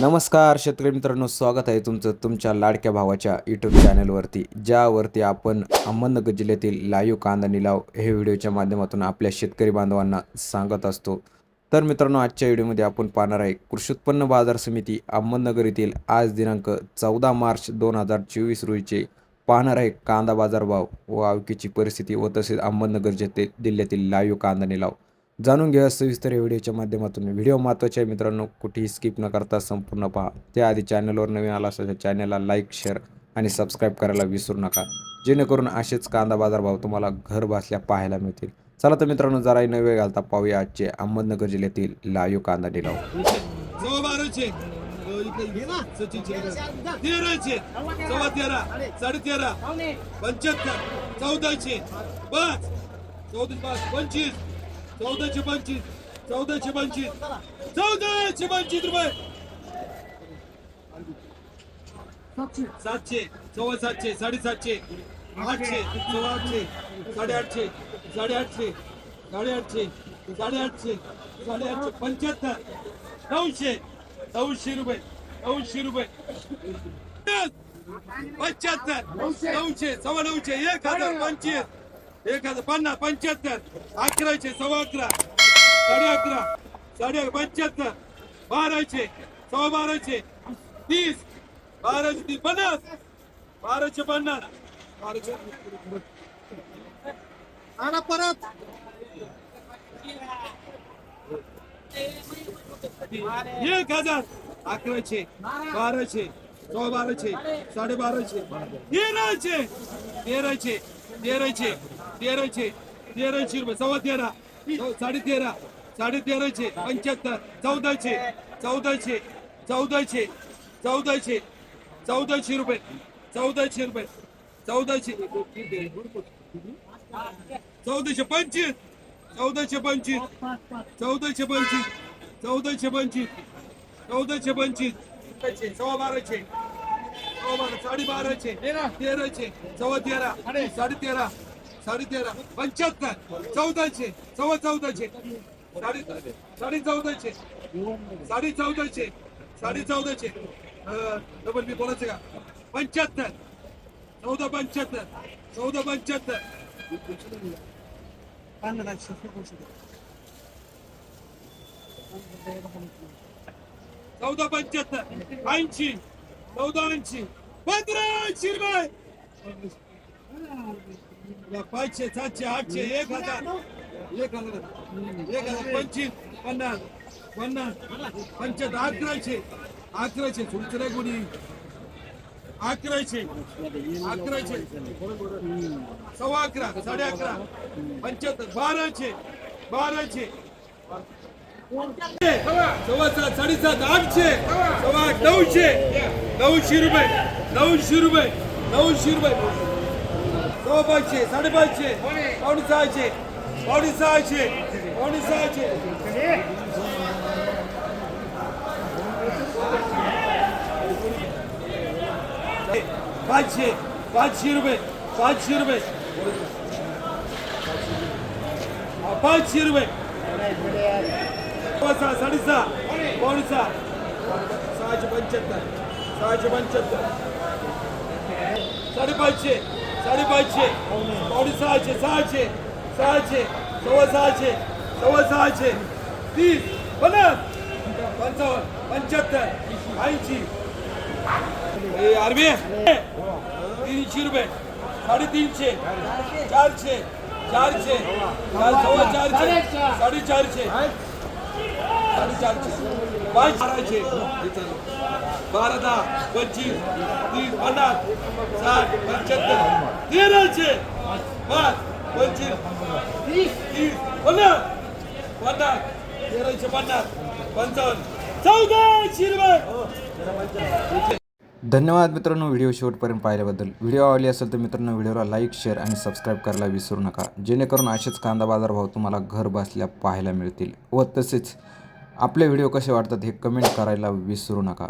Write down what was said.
नमस्कार शेतकरी मित्रांनो स्वागत आहे तुमचं तुमच्या लाडक्या भावाच्या यूट्यूब चॅनलवरती ज्यावरती आपण अहमदनगर जिल्ह्यातील लाईव्ह कांदा निलाव हे व्हिडिओच्या माध्यमातून आपल्या शेतकरी बांधवांना सांगत असतो. तर मित्रांनो आजच्या व्हिडिओमध्ये आपण पाहणार आहे कृषी उत्पन्न बाजार समिती अहमदनगर येथील आज दिनांक चौदा मार्च दोन हजार चोवीस रोजीचे पाहणार आहे कांदा बाजारभाव व आवकीची परिस्थिती व तसेच अहमदनगर जिल्ह्यातील जिल्ह्यातील लाईव्ह कांदा निलाव. जाणून घ्या सविस्तर या व्हिडिओच्या माध्यमातून व्हिडिओ महत्त्वाचे आहे मित्रांनो कुठेही स्किप न करता संपूर्ण पहा त्याआधी चॅनलवर नवीन आला असेल तर चॅनलला लाईक शेअर आणि सबस्क्राईब करायला विसरू नका जेणेकरून असेच कांदा बाजारभाव तुम्हाला घर बसल्या पाहायला मिळतील चला तर मित्रांनो जराही न वेळ घालता पाहूया आजचे अहमदनगर जिल्ह्यातील लाईव्ह कांदा निलाव तेराशे सव्वा तेरा पंच्याहत्तर चौदाशे पाच चौदा पाच पंचवीस चौदाशे पंचवीस चौदाशे पंचवीस चौदाशे पंचवीस रुपये. सातशे सव्वा सातशे साडेसातशे आठशे सव्वा आठशे साडेआठशे साडेआठशे साडेआठशे साडेआठशे साडेआठशे पंच्याहत्तर नऊशे नऊशे रुपये नऊशे रुपये. पंच्याहत्तर नऊशे सव्वा नऊशे एक हजार पंचवीस. एक हजार पन्नास पंच्याहत्तर अकराशे सव्वा अकरा साडे अकरा साडे पंच्याहत्तर बाराशे सव्वा बाराशे तीस बाराशे तीस पन्नास बाराशे पन्नास. बाराशे आणा परत. एक हजार अकराशे बाराशे सव्वा बाराशे साडे बाराशे तेराशे तेराशे तेराशे तेराशे तेराशे रुपये सव्वा तेरा साडे तेरा साडे तेराशे पंच्याहत्तर चौदाशे चौदाशे चौदाशे चौदाशे चौदाशे रुपये चौदाशे रुपये चौदाशे. चौदाशे पंचवीस चौदाशे पंचवीस चौदाशे पंचवीस चौदाशे पंचवीस चौदाशे पंचवीस सव्वा बाराशे सव्वा बारा साडे बाराशे तेराशे सव्वा तेरा साडे तेरा साडे तेरा पंच्याहत्तर चौदाशे सव्वा चौदाशे साडे साडे चौदाशे साडे चौदाशे साडे चौदाशे डबल बी बोलायचं का? पंच्याहत्तर. चौदा पंच्याहत्तर. चौदा पंच्याहत्तर. चौदा पंच्याहत्तर. ऐंशी. चौदा ऐंशी. पंधरा ऐंशी रुपये पाचशे सातशे आठशे एक हजार एक हजार एक हजार पंचवीस पन्नास पन्नास पंच्याहत्तर अकराशे अकराशे तुमचं नाही कोणी अकराशे अकराशे सव्वा अकरा साडे अकरा पंच्याहत्तर बाराशे बाराशे. सव्वा सात साडेसात आठशे सव्वा नऊशे नऊशे रुपये नऊशे रुपये नऊशे रुपये. पाचशे साडेपाचशे पावणे सहाशे पावणे सहाशे पावणे सहाशे पाचशे पाचशे रुपये पाचशे रुपये पाचशे रुपये सहा साडेसहा पावणे सहा सहाशे पंच्याहत्तर सहाशे पंच्याहत्तर साडेपाचशे साडेपाचशे पावणे सहाशे सहाशे सहाशे सव्वा सहाशे सव्वा सहाशे. तीस पन्नास. पंचावन्न पंच्याहत्तर ऐंशी. आरबी तीनशे रुपये. साडेतीनशे चारशे चारशे सव्वा चारशे साडेचारशे. साडेचारशे. पाच बाराशे. बारा दहा पंचवीस तीस पन्नास साठ पंच्याहत्तर. तेराशे पाच पंचवीस तीस तीस. हो पन्नास पन्नास. तेराशे पन्नास. पंचावन्न. चौदाशे रुपये धन्यवाद मित्रांनो व्हिडिओ शेवटपर्यंत पाहिल्याबद्दल. व्हिडिओ आवडली असेल तर मित्रांनो व्हिडिओला लाईक शेअर आणि सबस्क्राईब करायला विसरू नका. जेणेकरून असेच कांदा बाजारभाव तुम्हाला घर बसल्या पाहायला मिळतील. व तसेच आपले व्हिडिओ कसे वाटतात हे कमेंट करायला विसरू नका.